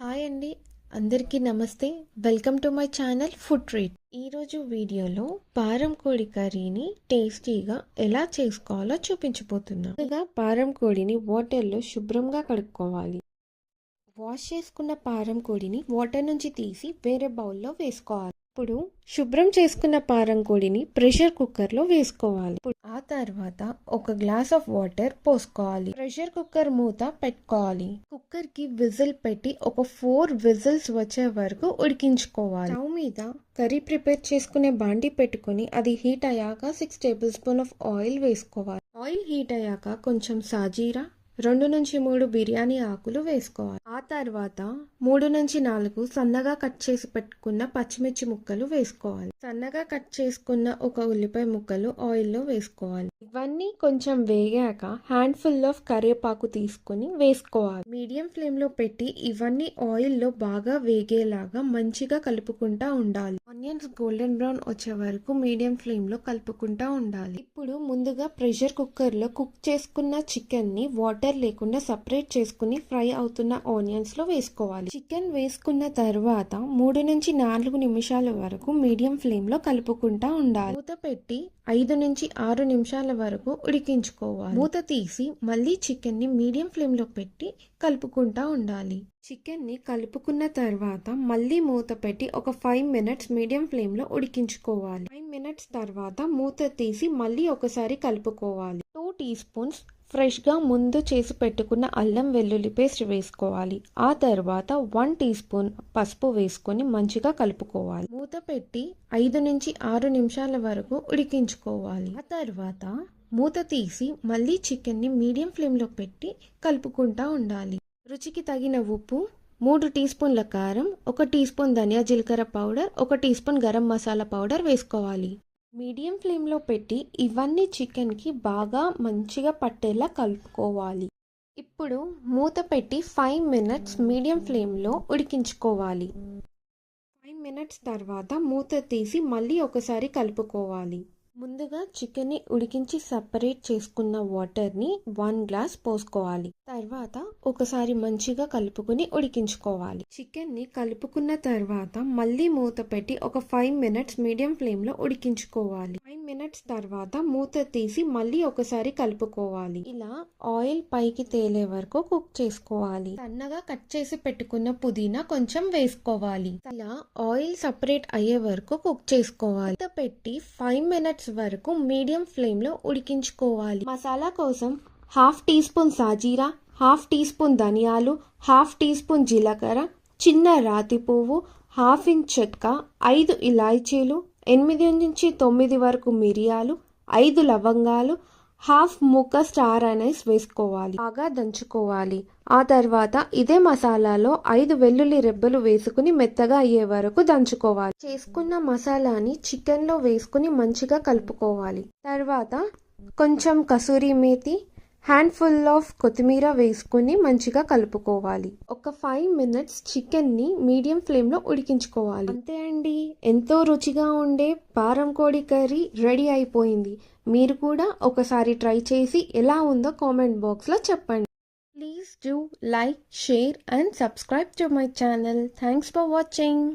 Hi అండి. అందరికీ నమస్తే. Welcome to my channel food treat ఈరోజు వీడియోలో పారం కోడి కర్రీని టేస్టీగా ఎలా చేసుకోవాలో చూపించబోతున్నా. ముందుగా పారం కోడిని వాటర్లో శుభ్రంగా కడుక్కోవాలి. వాష్ చేసుకున్న పారం కోడిని వాటర్ నుంచి తీసి వేరే బౌల్లో వేసుకోవాలి. ఇప్పుడు శుభ్రం చేసుకున్న పారం కోడిని ప్రెషర్ కుక్కర్లో వేసుకోవాలి. ఆ తర్వాత ఒక గ్లాస్ ఆఫ్ వాటర్ పోసుకోవాలి. ప్రెషర్ కుక్కర్ మూత పెట్టుకోవాలి. కుక్కర్కి విజిల్ పెట్టి ఒక ఫోర్ విజిల్స్ వచ్చే వరకు ఉడికించుకోవాలి. స్టవ్ మీద కర్రీ ప్రిపేర్ చేసుకునే బాండి పెట్టుకొని అది హీట్ అయ్యాక six tablespoon of oil వేసుకోవాలి. ఆయిల్ హీట్ అయ్యాక కొంచెం సాజీరా రెండు నుంచి మూడు బిర్యానీ ఆకులు వేసుకోవాలి. ఆ తర్వాత మూడు నుంచి నాలుగు సన్నగా కట్ చేసి పెట్టుకున్న పచ్చిమిర్చి ముక్కలు వేసుకోవాలి. సన్నగా కట్ చేసుకున్న ఒక ఉల్లిపాయ ముక్కలు ఆయిల్లో వేసుకోవాలి. ఇవన్నీ కొంచెం వేగాక హ్యాండ్ ఫుల్ ఆఫ్ కరివేపాకు తీసుకుని వేసుకోవాలి. మీడియం ఫ్లేమ్లో పెట్టి ఇవన్నీ ఆయిల్లో బాగా వేగేలాగా మంచిగా కలుపుకుంటా ఉండాలి. ఆనియన్స్ గోల్డెన్ బ్రౌన్ వచ్చే వరకు మీడియం ఫ్లేమ్లో కలుపుకుంటూ ఉండాలి. ఇప్పుడు ముందుగా ప్రెషర్ కుక్కర్లో కుక్ చేసుకున్న చికెన్ని వాటర్ లేకుండా సపరేట్ చేసుకుని ఫ్రై అవుతున్న ఆనియన్స్లో వేసుకోవాలి. చికెన్ వేసుకున్న తర్వాత మూడు నుంచి నాలుగు నిమిషాల వరకు మీడియం ఫ్లేమ్లో కలుపుకుంటూ ఉండాలి. మూత పెట్టి ఐదు నుంచి ఆరు నిమిషాల వరకు ఉడికించుకోవాలి. మూత తీసి మళ్ళీ చికెన్ని మీడియం ఫ్లేమ్లో పెట్టి కలుపుకుంటా ఉండాలి. చికెన్ని కలుపుకున్న తర్వాత మళ్ళీ మూత పెట్టి ఒక ఫైవ్ మినిట్స్ మీడియం ఫ్లేమ్లో ఉడికించుకోవాలి. ఫైవ్ మినిట్స్ తర్వాత మూత తీసి మళ్ళీ ఒకసారి కలుపుకోవాలి. టూ టీ స్పూన్స్ ఫ్రెష్గా ముందు చేసి పెట్టుకున్న అల్లం వెల్లుల్లి పేస్ట్ వేసుకోవాలి. ఆ తర్వాత వన్ టీ స్పూన్ పసుపు వేసుకొని మంచిగా కలుపుకోవాలి. మూత పెట్టి ఐదు నుంచి ఆరు నిమిషాల వరకు ఉడికించుకోవాలి. ఆ తర్వాత మూత తీసి మళ్ళీ చికెన్ని మీడియం ఫ్లేమ్లో పెట్టి కలుపుకుంటా ఉండాలి. రుచికి తగిన ఉప్పు మూడు టీ స్పూన్ల కారం ఒక టీ స్పూన్ ధనియా జీలకర్ర పౌడర్ ఒక teaspoon garam masala powder వేసుకోవాలి. మీడియం ఫ్లేమ్లో పెట్టి ఇవన్నీ చికెన్కి బాగా మంచిగా పట్టేలా కలుపుకోవాలి. ఇప్పుడు మూత పెట్టి ఫైవ్ మినిట్స్ మీడియం ఫ్లేమ్లో ఉడికించుకోవాలి. ఫైవ్ మినిట్స్ తర్వాత మూత తీసి మళ్ళీ ఒకసారి కలుపుకోవాలి. ముందుగా చికెన్ని ఉడికించి సపరేట్ చేసుకున్న వాటర్ని వన్ గ్లాస్ పోసుకోవాలి. తర్వాత ఒకసారి మంచిగా కలుపుకుని ఉడికించుకోవాలి. చికెన్ని కలుపుకున్న తర్వాత మళ్ళీ మూత పెట్టి ఒక ఫైవ్ మినిట్స్ మీడియం ఫ్లేమ్లో ఉడికించుకోవాలి. ఫైవ్ మినిట్స్ తర్వాత మూత తీసి మళ్ళీ ఒకసారి కలుపుకోవాలి. ఇలా ఆయిల్ పైకి తేలే వరకు కుక్ చేసుకోవాలి. సన్నగా కట్ చేసి పెట్టుకున్న పుదీనా కొంచెం వేసుకోవాలి. ఇలా ఆయిల్ సపరేట్ అయ్యే వరకు కుక్ చేసుకోవాలి. పెట్టి ఫైవ్ మినిట్స్ వరకు మీడియం ఫ్లేమ్లో ఉడికించుకోవాలి. మసాలా కోసం హాఫ్ టీ స్పూన్ సాజీరా హాఫ్ టీ స్పూన్ ధనియాలు హాఫ్ టీ స్పూన్ జీలకర్ర చిన్న రాతి పువ్వు హాఫ్ ఇంచ్ చెక్క ఐదు ఇలాచీలు ఎనిమిది నుంచి తొమ్మిది వరకు మిరియాలు ఐదు లవంగాలు హాఫ్ ముక్క స్టార్ అనైస్ వేసుకోవాలి. బాగా దంచుకోవాలి. ఆ తర్వాత ఇదే మసాలాలో ఐదు వెల్లుల్లి రెబ్బలు వేసుకుని మెత్తగా అయ్యే వరకు దంచుకోవాలి. చేసుకున్న మసాలాని చికెన్లో వేసుకుని మంచిగా కలుపుకోవాలి. తర్వాత కొంచెం kasuri methi handful of కొత్తిమీర వేసుకుని మంచిగా కలుపుకోవాలి. ఒక ఫైవ్ మినిట్స్ చికెన్ని మీడియం ఫ్లేమ్లో ఉడికించుకోవాలి. అంతే అండి. ఎంతో రుచిగా ఉండే పారం కోడి కర్రీ రెడీ అయిపోయింది. మీరు కూడా ఒకసారి ట్రై చేసి ఎలా ఉందో కామెంట్ బాక్స్లో చెప్పండి. Please do like share and subscribe to my channel. Thanks for watching.